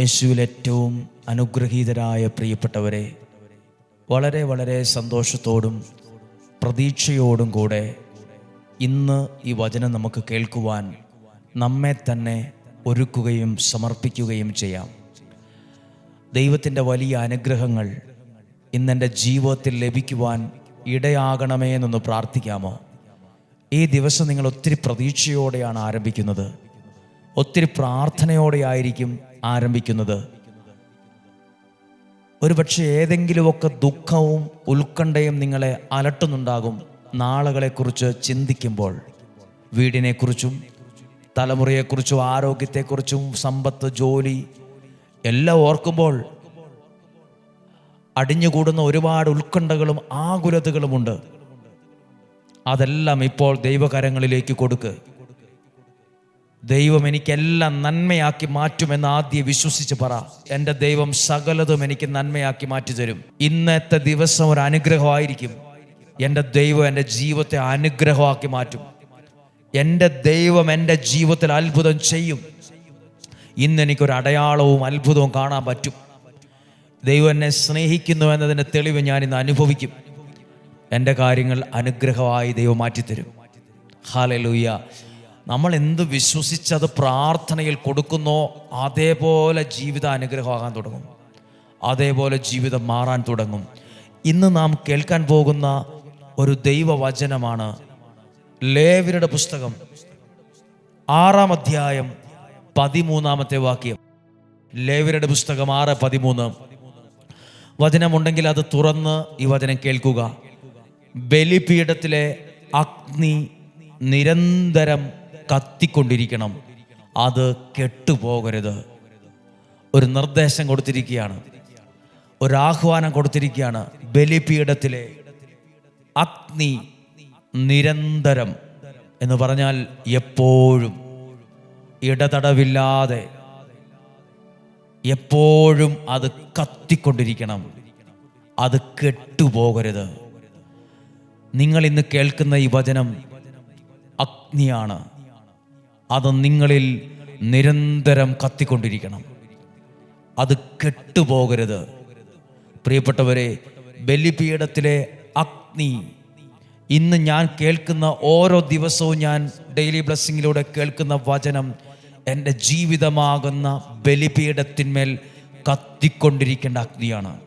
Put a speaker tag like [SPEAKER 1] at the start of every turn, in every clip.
[SPEAKER 1] യേശുവിൽ ഏറ്റവും അനുഗ്രഹീതരായ പ്രിയപ്പെട്ടവരെ വളരെ വളരെ സന്തോഷത്തോടും പ്രതീക്ഷയോടും കൂടെ ഇന്ന് ഈ വചനം നമുക്ക് കേൾക്കുവാൻ നമ്മെ തന്നെ ഒരുക്കുകയും സമർപ്പിക്കുകയും ചെയ്യാം. ദൈവത്തിന്റെ വലിയ അനുഗ്രഹങ്ങൾ ഇന്നെന്റെ ജീവിതത്തിൽ ലഭിക്കുവാൻ ഇടയാകണമേ എന്നൊന്ന് പ്രാർത്ഥിക്കാമോ? ഈ ദിവസം നിങ്ങൾ ഒത്തിരി പ്രതീക്ഷയോടെയാണ് ആരംഭിക്കുന്നത്. ഒത്തിരി പ്രാർത്ഥനയോടെയായിരിക്കും ആരംഭിക്കുന്നത്. ഒരുപക്ഷെ ഏതെങ്കിലുമൊക്കെ ദുഃഖവും ഉത്കണ്ഠയും നിങ്ങളെ അലട്ടുന്നുണ്ടാകും. നാളുകളെക്കുറിച്ച് ചിന്തിക്കുമ്പോൾ വീടിനെക്കുറിച്ചും തലമുറയെക്കുറിച്ചും ആരോഗ്യത്തെക്കുറിച്ചും സമ്പത്ത് ജോലി എല്ലാം ഓർക്കുമ്പോൾ അടിഞ്ഞുകൂടുന്ന ഒരുപാട് ഉത്കണ്ഠകളും ആകുലതകളുമുണ്ട്. അതെല്ലാം ഇപ്പോൾ ദൈവകരങ്ങളിലേക്ക് കൊടുക്ക്. ദൈവം എനിക്കെല്ലാം നന്മയാക്കി മാറ്റുമെന്ന് ആദ്യം വിശ്വസിച്ച് പറ. എന്റെ ദൈവം സകലതും എനിക്ക് നന്മയാക്കി മാറ്റി തരും. ഇന്നത്തെ ദിവസം ഒരു അനുഗ്രഹമായിരിക്കും. എന്റെ ദൈവം എന്റെ ജീവിതത്തെ അനുഗ്രഹമാക്കി മാറ്റും. എന്റെ ദൈവം എന്റെ ജീവിതത്തിൽ അത്ഭുതം ചെയ്യും. ഇന്ന് എനിക്കൊരു അടയാളവും അത്ഭുതവും കാണാൻ പറ്റും. ദൈവം എന്നെ സ്നേഹിക്കുന്നു എന്നതിന്റെ തെളിവ് ഞാൻ ഇന്ന് അനുഭവിക്കും. എന്റെ കാര്യങ്ങൾ അനുഗ്രഹമായി ദൈവം മാറ്റിത്തരും. ഹാലലൂയ്യ നമ്മൾ എന്ത് വിശ്വസിച്ചത് പ്രാർത്ഥനയിൽ കൊടുക്കുന്നോ അതേപോലെ ജീവിത അനുഗ്രഹമാകാൻ തുടങ്ങും. അതേപോലെ ജീവിതം മാറാൻ തുടങ്ങും. ഇന്ന് നാം കേൾക്കാൻ പോകുന്ന ഒരു ദൈവവചനമാണ് ലേവരുടെ പുസ്തകം ആറാം അധ്യായം പതിമൂന്നാമത്തെ വാക്യം. ലേവരുടെ പുസ്തകം ആറ് പതിമൂന്ന്. വചനമുണ്ടെങ്കിൽ അത് തുറന്ന് ഈ വചനം കേൾക്കുക. ബലിപീഠത്തിലെ അഗ്നി നിരന്തരം കത്തിക്കൊണ്ടിരിക്കണം. അത് കെട്ടുപോകരുത്. ഒരു നിർദ്ദേശം കൊടുത്തിരിക്കുകയാണ്. ഒരാഹ്വാനം കൊടുത്തിരിക്കുകയാണ്. ബലിപീഠത്തിലെ അഗ്നി നിരന്തരം എന്ന് പറഞ്ഞാൽ എപ്പോഴും ഇടതടവില്ലാതെ എപ്പോഴും അത് കത്തിക്കൊണ്ടിരിക്കണം. അത് കെട്ടുപോകരുത്. നിങ്ങൾ ഇന്ന് കേൾക്കുന്ന ഈ വചനം അഗ്നിയാണ്. അത് നിങ്ങളിൽ നിരന്തരം കത്തിക്കൊണ്ടിരിക്കണം. അത് കെട്ടുപോകരുത്. പ്രിയപ്പെട്ടവരെ ബലിപീഠത്തിലെ അഗ്നി. ഇന്ന് ഞാൻ കേൾക്കുന്ന ഓരോ ദിവസവും ഞാൻ ഡെയിലി ബ്ലെസ്സിങ്ങിലൂടെ കേൾക്കുന്ന വചനം എന്റെ ജീവിതമാകുന്ന ബലിപീഠത്തിന്മേൽ കത്തിക്കൊണ്ടിരിക്കേണ്ട അഗ്നിയാണ്.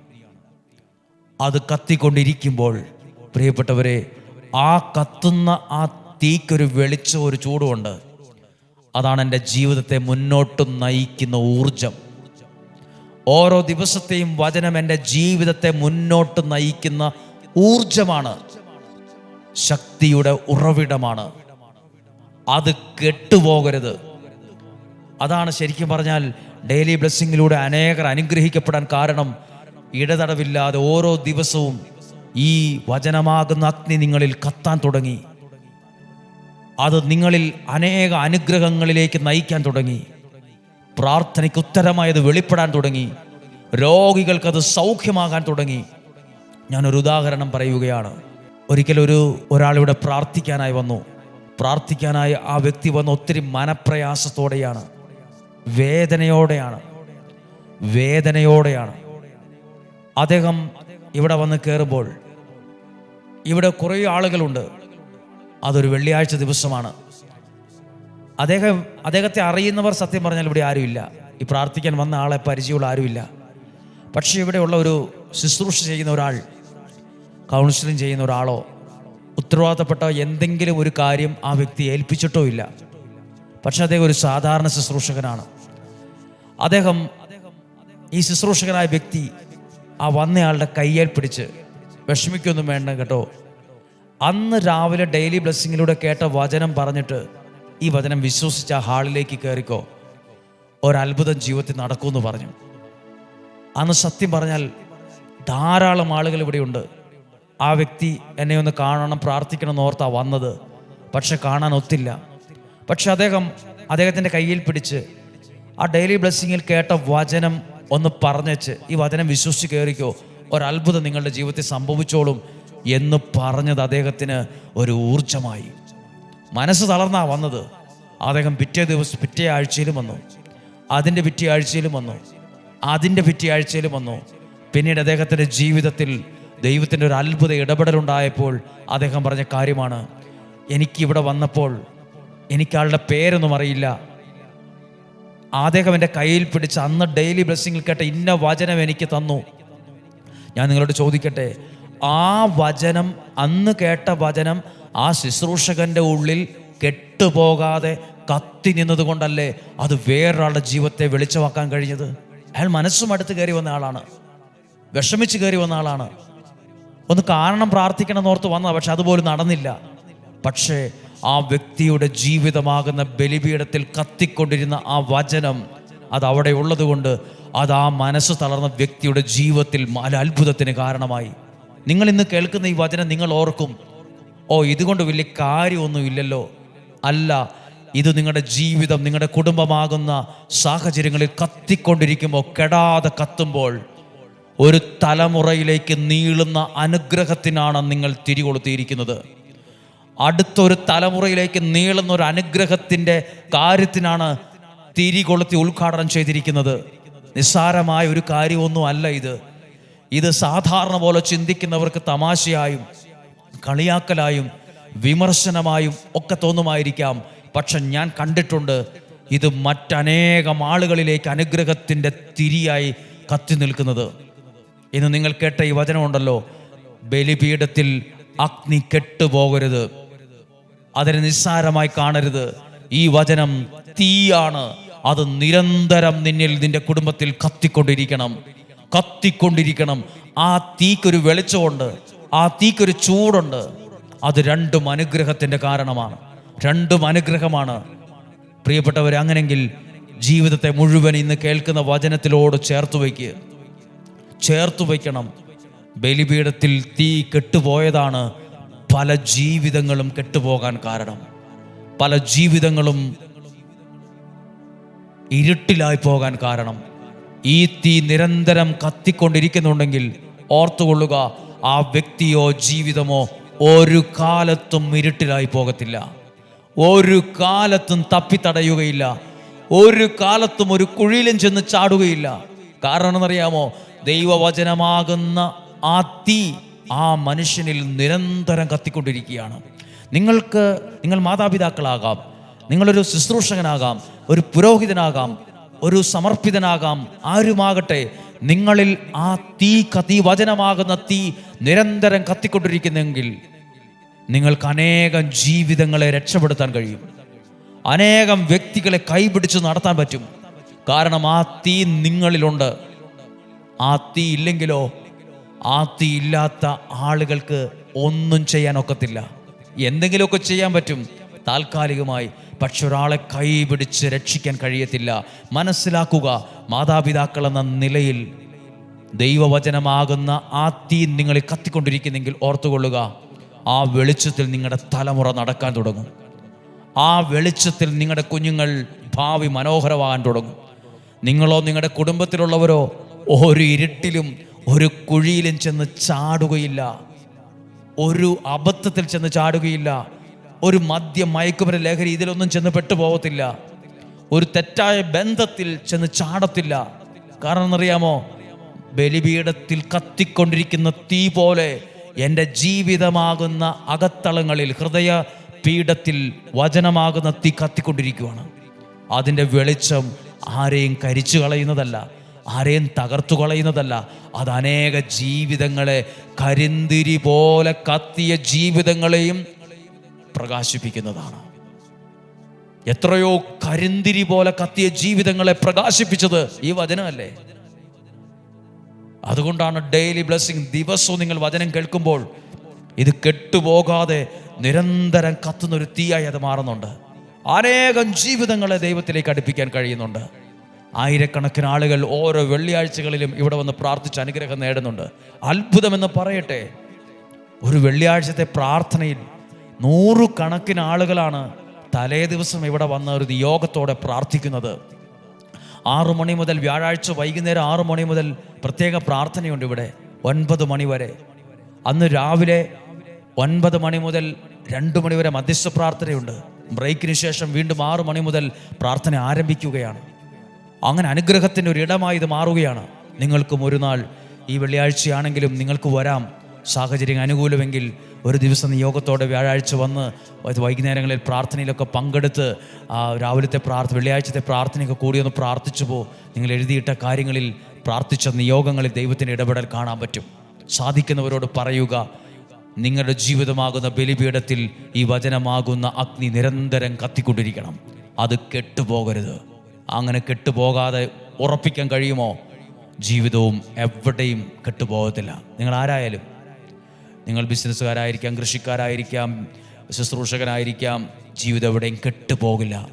[SPEAKER 1] അത് കത്തിക്കൊണ്ടിരിക്കുമ്പോൾ പ്രിയപ്പെട്ടവരെ ആ കത്തുന്ന ആ തീക്കൊരു വെളിച്ചം ഒരു ചൂടുമുണ്ട് അതാണ് എന്റെ ജീവിതത്തെ മുന്നോട്ട് നയിക്കുന്ന ഊർജം ഓരോ ദിവസത്തെയും വചനം എന്റെ ജീവിതത്തെ മുന്നോട്ട് നയിക്കുന്ന ഊർജമാണ് ശക്തിയുടെ ഉറവിടമാണ്. അത് കെട്ടുപോകരുത്. അതാണ് ശരിക്കും പറഞ്ഞാൽ ഡെയിലി ബ്ലെസ്സിങ്ങിലൂടെ അനേകർ അനുഗ്രഹിക്കപ്പെടാൻ കാരണം. ഇടതടവില്ലാതെ ഓരോ ദിവസവും ഈ വചനമാകുന്ന അഗ്നി നിങ്ങളിൽ കത്താൻ തുടങ്ങി. അത് നിങ്ങളിൽ അനേക അനുഗ്രഹങ്ങളിലേക്ക് നയിക്കാൻ തുടങ്ങി. പ്രാർത്ഥനയ്ക്ക് ഉത്തരമായത് വെളിപ്പെടാൻ തുടങ്ങി. രോഗികൾക്കത് സൗഖ്യമാകാൻ തുടങ്ങി. ഞാനൊരു ഉദാഹരണം പറയുകയാണ്. ഒരിക്കലൊരു ഒരാളിവിടെ പ്രാർത്ഥിക്കാനായി വന്നു. പ്രാർത്ഥിക്കാനായി ആ വ്യക്തി വന്ന് ഒത്തിരി മനപ്രയാസത്തോടെയാണ്. വേദനയോടെയാണ്. വേദനയോടെയാണ്. അദ്ദേഹം ഇവിടെ വന്ന് കയറുമ്പോൾ ഇവിടെ കുറേ ആളുകളുണ്ട്. അതൊരു വെള്ളിയാഴ്ച ദിവസമാണ്. അദ്ദേഹം അദ്ദേഹത്തെ അറിയുന്നവർ സത്യം പറഞ്ഞാൽ ഇവിടെ ആരുമില്ല. ഈ പ്രാർത്ഥിക്കാൻ വന്ന ആളെ പരിചയമുള്ള ആരുമില്ല. പക്ഷേ ഇവിടെയുള്ള ഒരു ശുശ്രൂഷ ചെയ്യുന്ന ഒരാൾ കൗൺസിലിംഗ് ചെയ്യുന്ന ഒരാളോ ഉത്തരവാദിത്തപ്പെട്ട എന്തെങ്കിലും ഒരു കാര്യം ആ വ്യക്തി ഏൽപ്പിച്ചിട്ടോ ഇല്ല. പക്ഷെ അദ്ദേഹം ഒരു സാധാരണ ശുശ്രൂഷകനാണ്. അദ്ദേഹം ഈ ശുശ്രൂഷകനായ വ്യക്തി ആ വന്നയാളുടെ കയ്യേൽ പിടിച്ച് വിഷമിക്കൊന്നും വേണ്ട കേട്ടോ. അന്ന് രാവിലെ ഡെയിലി ബ്ലെസ്സിങ്ങിലൂടെ കേട്ട വചനം പറഞ്ഞിട്ട് ഈ വചനം വിശ്വസിച്ച ഹാളിലേക്ക് കയറിക്കോ ഒരത്ഭുതം ജീവിതത്തിൽ നടക്കുമെന്ന് പറഞ്ഞു. അന്ന് സത്യം പറഞ്ഞാൽ ധാരാളം ആളുകൾ ഇവിടെയുണ്ട് ആ വ്യക്തി എന്നെ ഒന്ന് കാണണം പ്രാർത്ഥിക്കണം എന്നോർത്താ വന്നത്. പക്ഷെ കാണാൻ ഒത്തില്ല. പക്ഷെ അദ്ദേഹം അദ്ദേഹത്തിന്റെ കയ്യിൽ പിടിച്ച് ആ ഡെയിലി ബ്ലെസ്സിങ്ങിൽ കേട്ട വചനം ഒന്ന് പറഞ്ഞേച്ച് ഈ വചനം വിശ്വസിച്ച് കയറിക്കോ ഒരത്ഭുതം നിങ്ങളുടെ ജീവിതത്തിൽ സംഭവിച്ചോളും. എന്ന് പറഞ്ഞത് അദ്ദേഹത്തിന് ഒരു ഊർജമായി മനസ്സ് തളർന്നാ വന്നത്. അദ്ദേഹം പിറ്റേ ദിവസം പിറ്റേ ആഴ്ചയിലും വന്നു. അതിന്റെ പിറ്റേ ആഴ്ചയിലും വന്നു. അതിന്റെ പിറ്റേ ആഴ്ചയിലും വന്നു. പിന്നീട് അദ്ദേഹത്തിന്റെ ജീവിതത്തിൽ ദൈവത്തിന്റെ ഒരു അത്ഭുത ഇടപെടലുണ്ടായപ്പോൾ അദ്ദേഹം പറഞ്ഞ കാര്യമാണ് എനിക്കിവിടെ വന്നപ്പോൾ എനിക്ക് ആളുടെ പേരൊന്നും അറിയില്ല. അദ്ദേഹം എന്റെ കയ്യിൽ പിടിച്ച് അന്ന് ഡെയിലി ബ്ലെസ്സിങ്ങിൽ കേട്ട ഇന്ന വചനം എനിക്ക് തന്നു. ഞാൻ നിങ്ങളോട് ചോദിക്കട്ടെ ആ വചനം അന്ന് കേട്ട വചനം ആ ശുശ്രൂഷകന്റെ ഉള്ളിൽ കെട്ടുപോകാതെ കത്തി നിന്നതുകൊണ്ടല്ലേ അത് വേറൊരാളുടെ ജീവിതത്തെ വെളിച്ചമാക്കാൻ കഴിഞ്ഞത്? അയാൾ മനസ്സും അടുത്ത് കയറി വന്ന ആളാണ്. വിഷമിച്ച് കയറി വന്ന ആളാണ്. ഒന്ന് കാരണം പ്രാർത്ഥിക്കണം എന്നോർത്ത് വന്നതാണ് പക്ഷെ അതുപോലും നടന്നില്ല. പക്ഷേ ആ വ്യക്തിയുടെ ജീവിതമാകുന്ന ബലിപീഠത്തിൽ കത്തിക്കൊണ്ടിരുന്ന ആ വചനം അത് അവിടെ ഉള്ളതുകൊണ്ട് അത് ആ മനസ്സ് തളർന്ന വ്യക്തിയുടെ ജീവിതത്തിൽ അത്ഭുതത്തിന് കാരണമായി. നിങ്ങൾ ഇന്ന് കേൾക്കുന്ന ഈ വചനം നിങ്ങൾ ഓർക്കും. ഓ ഇതുകൊണ്ട് വലിയ കാര്യമൊന്നുമില്ലല്ലോ. അല്ല ഇത് നിങ്ങളുടെ ജീവിതം നിങ്ങളുടെ കുടുംബമാകുന്ന സാഹചര്യങ്ങളിൽ കത്തിക്കൊണ്ടിരിക്കുമ്പോൾ കെടാതെ കത്തുമ്പോൾ ഒരു തലമുറയിലേക്ക് നീളുന്ന അനുഗ്രഹത്തിനാണ് നിങ്ങൾ തിരികൊളുത്തിയിരിക്കുന്നത്. അടുത്തൊരു തലമുറയിലേക്ക് നീളുന്ന ഒരു അനുഗ്രഹത്തിന്റെ കാര്യത്തിനാണ് തിരികൊളുത്തി ഉദ്ഘാടനം ചെയ്തിരിക്കുന്നത്. നിസ്സാരമായ ഒരു കാര്യമൊന്നും അല്ല ഇത്. ഇത് സാധാരണ പോലെ ചിന്തിക്കുന്നവർക്ക് തമാശയായും കളിയാക്കലായും വിമർശനമായും ഒക്കെ തോന്നുമായിരിക്കാം. പക്ഷെ ഞാൻ കണ്ടിട്ടുണ്ട് ഇത് മറ്റനേകം ആളുകളിലേക്ക് അനുഗ്രഹത്തിന്റെ തിരിയായി കത്തി നിൽക്കുന്നത്. ഇന്ന് നിങ്ങൾ കേട്ട ഈ വചനമുണ്ടല്ലോ ബലിപീഠത്തിൽ അഗ്നി കെട്ടുപോകരുത്. അതിനെ നിസ്സാരമായി കാണരുത്. ഈ വചനം തീയാണ്. അത് നിരന്തരം നിന്നിൽ നിന്റെ കുടുംബത്തിൽ കത്തിക്കൊണ്ടിരിക്കണം. കത്തിക്കൊണ്ടിരിക്കണം. ആ തീക്കൊരു വെളിച്ചമുണ്ട്. ആ തീക്കൊരു ചൂടുണ്ട്. അത് രണ്ടും അനുഗ്രഹത്തിന്റെ കാരണമാണ്. രണ്ടും അനുഗ്രഹമാണ്. പ്രിയപ്പെട്ടവർ അങ്ങനെങ്കിൽ ജീവിതത്തെ മുഴുവൻ ഇന്ന് കേൾക്കുന്ന വചനത്തിലോട് ചേർത്ത് വയ്ക്കുക ചേർത്ത് വയ്ക്കണം. ബലിപീഠത്തിൽ തീ കെട്ടുപോയതാണ് പല ജീവിതങ്ങളും കെട്ടുപോകാൻ കാരണം. പല ജീവിതങ്ങളും ഇരുട്ടിലായി പോകാൻ കാരണം. ഈ തീ നിരന്തരം കത്തിക്കൊണ്ടിരിക്കുന്നുണ്ടെങ്കിൽ ഓർത്തുകൊള്ളുക ആ വ്യക്തിയോ ജീവിതമോ ഒരു കാലത്തും ഇരുട്ടിലായി പോകത്തില്ല. ഒരു കാലത്തും തപ്പിത്തടയുകയില്ല. ഒരു കാലത്തും ഒരു കുഴിയിലും ചെന്ന് ചാടുകയില്ല. കാരണം എന്നറിയാമോ ദൈവവചനമാകുന്ന ആ തീ ആ മനുഷ്യനിൽ നിരന്തരം കത്തിക്കൊണ്ടിരിക്കുകയാണ്. നിങ്ങൾക്ക് നിങ്ങൾ മാതാപിതാക്കളാകാം. നിങ്ങളൊരു ശുശ്രൂഷകനാകാം. ഒരു പുരോഹിതനാകാം. ഒരു സമർപ്പിതനാകാം. ആരുമാകട്ടെ നിങ്ങളിൽ ആ തീ കത്തി വചനമാകുന്ന തീ നിരന്തരം കത്തിക്കൊണ്ടിരിക്കുന്നെങ്കിൽ നിങ്ങൾക്ക് അനേകം ജീവിതങ്ങളെ രക്ഷപ്പെടുത്താൻ കഴിയും. അനേകം വ്യക്തികളെ കൈപിടിച്ച് നടത്താൻ പറ്റും. കാരണം ആ തീ നിങ്ങളിലുണ്ട്. ആ തീ ഇല്ലെങ്കിലോ ആ തീ ഇല്ലാത്ത ആളുകൾക്ക് ഒന്നും ചെയ്യാൻ ഒക്കത്തില്ല. എന്തെങ്കിലുമൊക്കെ ചെയ്യാൻ പറ്റും. താൽക്കാലികമായി പക്ഷെ ഒരാളെ കൈപിടിച്ച് രക്ഷിക്കാൻ കഴിയത്തില്ല. മനസ്സിലാക്കുക മാതാപിതാക്കൾ എന്ന നിലയിൽ ദൈവവചനമാകുന്ന ആ തീ നിങ്ങളിൽ കത്തിക്കൊണ്ടിരിക്കുന്നെങ്കിൽ ഓർത്തുകൊള്ളുക ആ വെളിച്ചത്തിൽ നിങ്ങളുടെ തലമുറ നടക്കാൻ തുടങ്ങും. ആ വെളിച്ചത്തിൽ നിങ്ങളുടെ കുഞ്ഞുങ്ങൾ ഭാവി മനോഹരമാകാൻ തുടങ്ങും. നിങ്ങളോ നിങ്ങളുടെ കുടുംബത്തിലുള്ളവരോ ഒരു ഇരുട്ടിലും ഒരു കുഴിയിലും ചെന്ന് ചാടുകയില്ല. ഒരു അബദ്ധത്തിൽ ചെന്ന് ചാടുകയില്ല. ഒരു മദ്യ മയക്കുമര ലഹരി ഇതിലൊന്നും ചെന്ന് പെട്ടുപോകത്തില്ല. ഒരു തെറ്റായ ബന്ധത്തിൽ ചെന്ന് ചാടത്തില്ല. കാരണം എന്നറിയാമോ? ബലിപീഠത്തിൽ കത്തിക്കൊണ്ടിരിക്കുന്ന തീ പോലെ എന്റെ ജീവിതമാകുന്ന അകത്തളങ്ങളിൽ ഹൃദയ പീഠത്തിൽ വചനമാകുന്ന തീ കത്തിക്കൊണ്ടിരിക്കുകയാണ് അതിന്റെ വെളിച്ചം ആരെയും കരിച്ചു കളയുന്നതല്ല ആരെയും തകർത്തു കളയുന്നതല്ല. അത് അനേക ജീവിതങ്ങളെ കരിന്തിരി പോലെ കത്തിയ ജീവിതങ്ങളെയും പ്രകാശിപ്പിക്കുന്നതാണ്. എത്രയോ കരിന്തിരി പോലെ കത്തിയ ജീവിതങ്ങളെ പ്രകാശിപ്പിച്ചത് ഈ വചനമല്ലേ? അതുകൊണ്ടാണ് ഡെയിലി ബ്ലെസ്സിങ് ദിവസവും നിങ്ങൾ വചനം കേൾക്കുമ്പോൾ ഇത് കെട്ടുപോകാതെ നിരന്തരം കത്തുന്ന ഒരു തീയായി അത് മാറുന്നുണ്ട്. അനേകം ജീവിതങ്ങളെ ദൈവത്തിലേക്ക് അടുപ്പിക്കാൻ കഴിയുന്നുണ്ട്. ആയിരക്കണക്കിന് ആളുകൾ ഓരോ വെള്ളിയാഴ്ചകളിലും ഇവിടെ വന്ന് പ്രാർത്ഥിച്ച് അനുഗ്രഹം നേടുന്നുണ്ട്. അത്ഭുതമെന്ന് പറയട്ടെ. ഒരു വെള്ളിയാഴ്ചത്തെ പ്രാർത്ഥനയിൽ നൂറുകണക്കിന് ആളുകളാണ് തലേ ദിവസം ഇവിടെ വന്ന ഒരു നിയോഗത്തോടെ പ്രാർത്ഥിക്കുന്നത്. ആറു മണി മുതൽ വ്യാഴാഴ്ച വൈകുന്നേരം ആറു മണി മുതൽ പ്രത്യേക പ്രാർത്ഥനയുണ്ട് ഇവിടെ. ഒൻപത് മണി വരെ. അന്ന് രാവിലെ ഒൻപത് മണി മുതൽ രണ്ട് മണി വരെ മധ്യസ്ഥ പ്രാർത്ഥനയുണ്ട്. ബ്രേക്കിന് ശേഷം വീണ്ടും ആറു മണി മുതൽ പ്രാർത്ഥന ആരംഭിക്കുകയാണ്. അങ്ങനെ അനുഗ്രഹത്തിന്റെ ഒരു ഇടമായി ഇത് മാറുകയാണ്. നിങ്ങൾക്കും ഒരു നാൾ ഈ വെള്ളിയാഴ്ചയാണെങ്കിലും നിങ്ങൾക്ക് വരാം. സാഹചര്യം അനുകൂലമെങ്കിൽ ഒരു ദിവസം നിയോഗത്തോടെ വ്യാഴാഴ്ച വന്ന് വൈകുന്നേരങ്ങളിൽ പ്രാർത്ഥനയിലൊക്കെ പങ്കെടുത്ത് രാവിലത്തെ പ്രാർത്ഥന വെള്ളിയാഴ്ചത്തെ പ്രാർത്ഥനയൊക്കെ കൂടി ഒന്ന് പ്രാർത്ഥിച്ചു പോ. നിങ്ങൾ എഴുതിയിട്ട കാര്യങ്ങളിൽ പ്രാർത്ഥിച്ച നിയോഗങ്ങളിൽ ദൈവത്തിന്റെ ഇടപെടൽ കാണാൻ പറ്റും. സാധിക്കുന്നവരോട് പറയുക നിങ്ങളുടെ ജീവിതമാകുന്ന ബലിപീഠത്തിൽ ഈ വചനമാകുന്ന അഗ്നി നിരന്തരം കത്തിക്കൊണ്ടിരിക്കണം. അത് കെട്ടുപോകരുത്. അങ്ങനെ കെട്ടുപോകാതെ ഉറപ്പിക്കാൻ കഴിയുമോ? ജീവിതവും എവിടെയും കെട്ടുപോകത്തില്ല. നിങ്ങൾ ആരായാലും നിങ്ങൾ ബിസിനസ്സുകാരായിരിക്കാം കൃഷിക്കാരായിരിക്കാം ശുശ്രൂഷകനായിരിക്കാം ജീവിതം എവിടെയും കെട്ടുപോകില്ല.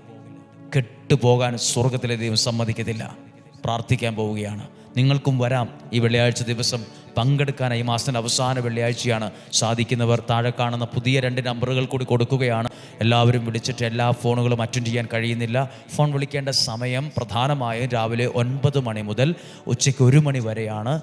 [SPEAKER 1] കെട്ടുപോകാൻ സ്വർഗത്തിലെ ദൈവം സമ്മതിക്കത്തില്ല. പ്രാർത്ഥിക്കാൻ പോവുകയാണ്. നിങ്ങൾക്കും വരാം ഈ വെള്ളിയാഴ്ച ദിവസം. പങ്കെടുക്കാൻ ഈ മാസത്തിന്റെ അവസാന വെള്ളിയാഴ്ചയാണ് സാധിക്കുന്നവർ. താഴെ കാണുന്ന പുതിയ രണ്ട് നമ്പറുകൾ കൂടി കൊടുക്കുകയാണ്. എല്ലാവരും വിളിച്ചിട്ട് എല്ലാ ഫോണുകളും അറ്റൻഡ് ചെയ്യാൻ കഴിയുന്നില്ല. ഫോൺ വിളിക്കേണ്ട സമയം പ്രധാനമായും രാവിലെ ഒൻപത് മണി മുതൽ ഉച്ചയ്ക്ക് ഒരു മണി വരെയാണ്.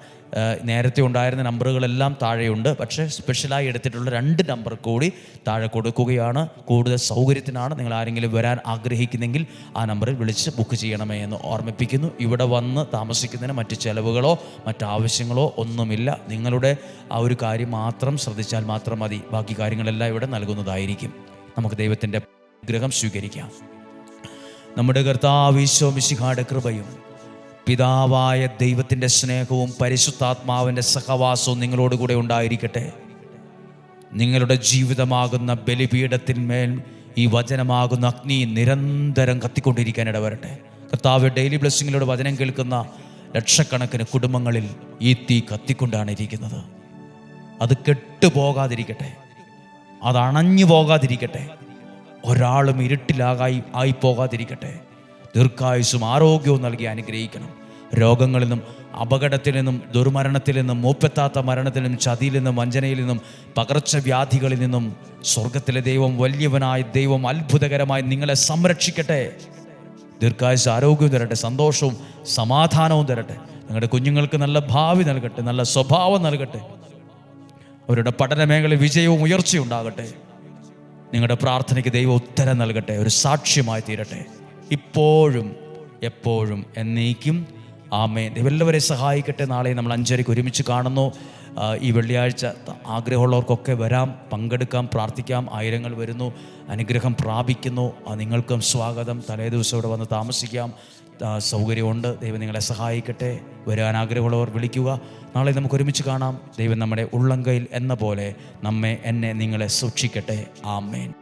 [SPEAKER 1] നേരത്തെ ഉണ്ടായിരുന്ന നമ്പറുകളെല്ലാം താഴെയുണ്ട്. പക്ഷേ സ്പെഷ്യലായി എടുത്തിട്ടുള്ള രണ്ട് നമ്പർ കൂടി താഴെ കൊടുക്കുകയാണ്. കൂടുതൽ സൗകര്യത്തിനാണ് നിങ്ങൾ ആരെങ്കിലും വരാൻ ആഗ്രഹിക്കുന്നെങ്കിൽ ആ നമ്പറിൽ വിളിച്ച് ബുക്ക് ചെയ്യണമേ എന്ന് ഓർമ്മിപ്പിക്കുന്നു. ഇവിടെ വന്ന് താമസിക്കുന്നതിന് മറ്റ് ചിലവുകളോ മറ്റാവശ്യങ്ങളോ ഒന്നുമില്ല. നിങ്ങളുടെ ആ ഒരു കാര്യം മാത്രം ശ്രദ്ധിച്ചാൽ മാത്രം മതി. ബാക്കി കാര്യങ്ങളെല്ലാം ഇവിടെ നൽകുന്നതായിരിക്കും. നമുക്ക് ദൈവത്തിന്റെ ഗ്രഹം സ്വീകരിക്കാം. നമ്മുടെ കർത്താവിശോ മിശിഹാട് കൃപയും പിതാവായ ദൈവത്തിന്റെ സ്നേഹവും പരിശുദ്ധാത്മാവിന്റെ സഹവാസവും നിങ്ങളോടുകൂടെ ഉണ്ടായിരിക്കട്ടെ. നിങ്ങളുടെ ജീവിതമാകുന്ന ബലിപീഠത്തിന്മേൽ ഈ വചനമാകുന്ന അഗ്നി നിരന്തരം കത്തിക്കൊണ്ടിരിക്കാൻ ഇടവരട്ടെ. കർത്താവ് ഡെയിലി ബ്ലെസ്സിങ്ങിലൂടെ വചനം കേൾക്കുന്ന ലക്ഷക്കണക്കിന് കുടുംബങ്ങളിൽ ഈ തീ കത്തിക്കൊണ്ടാണ് ഇരിക്കുന്നത്. അത് കെട്ടുപോകാതിരിക്കട്ടെ. അത് അണഞ്ഞു പോകാതിരിക്കട്ടെ. ഒരാളും ഇരുട്ടിലാകായി ആയി പോകാതിരിക്കട്ടെ. ദീർഘായുസും ആരോഗ്യവും നൽകി അനുഗ്രഹിക്കണം. രോഗങ്ങളിൽ നിന്നും അപകടത്തിൽ നിന്നും ദുർമരണത്തിൽ നിന്നും മൂപ്പെത്താത്ത മരണത്തിൽ നിന്നും ചതിയിൽ നിന്നും വഞ്ചനയിൽ നിന്നും പകർച്ചവ്യാധികളിൽ നിന്നും സ്വർഗത്തിലെ ദൈവം വലിയവനായ ദൈവം അത്ഭുതകരമായി നിങ്ങളെ സംരക്ഷിക്കട്ടെ. ദീർഘായുസ് ആരോഗ്യവും തരട്ടെ സന്തോഷവും സമാധാനവും തരട്ടെ. നിങ്ങളുടെ കുഞ്ഞുങ്ങൾക്ക് നല്ല ഭാവി നൽകട്ടെ നല്ല സ്വഭാവം നൽകട്ടെ. അവരുടെ പഠന മേഖലയിൽ വിജയവും ഉയർച്ചയും ഉണ്ടാകട്ടെ. നിങ്ങളുടെ പ്രാർത്ഥനയ്ക്ക് ദൈവം ഉത്തരം നൽകട്ടെ ഒരു സാക്ഷ്യമായി തീരട്ടെ. ഇപ്പോഴും എപ്പോഴും എന്നേക്കും ആമേ ദൈവം സഹായിക്കട്ടെ. നാളെ നമ്മൾ അഞ്ചരയ്ക്ക് ഒരുമിച്ച് കാണുന്നു. ഈ വെള്ളിയാഴ്ച ആഗ്രഹമുള്ളവർക്കൊക്കെ വരാം പങ്കെടുക്കാം പ്രാർത്ഥിക്കാം ആയിരങ്ങൾ വരുന്നു അനുഗ്രഹം പ്രാപിക്കുന്നു. നിങ്ങൾക്കും സ്വാഗതം. തലേ ദിവസം ഇവിടെ വന്ന് താമസിക്കാം. സൗകര്യമുണ്ട്. ദൈവം നിങ്ങളെ സഹായിക്കട്ടെ. വരാൻ ആഗ്രഹമുള്ളവർ വിളിക്കുക. നാളെ നമുക്ക് ഒരുമിച്ച് കാണാം. ദൈവം നമ്മുടെ ഉള്ളങ്കയിൽ എന്ന പോലെ നമ്മെ എന്നെ നിങ്ങളെ സൂക്ഷിക്കട്ടെ. ആമേൻ.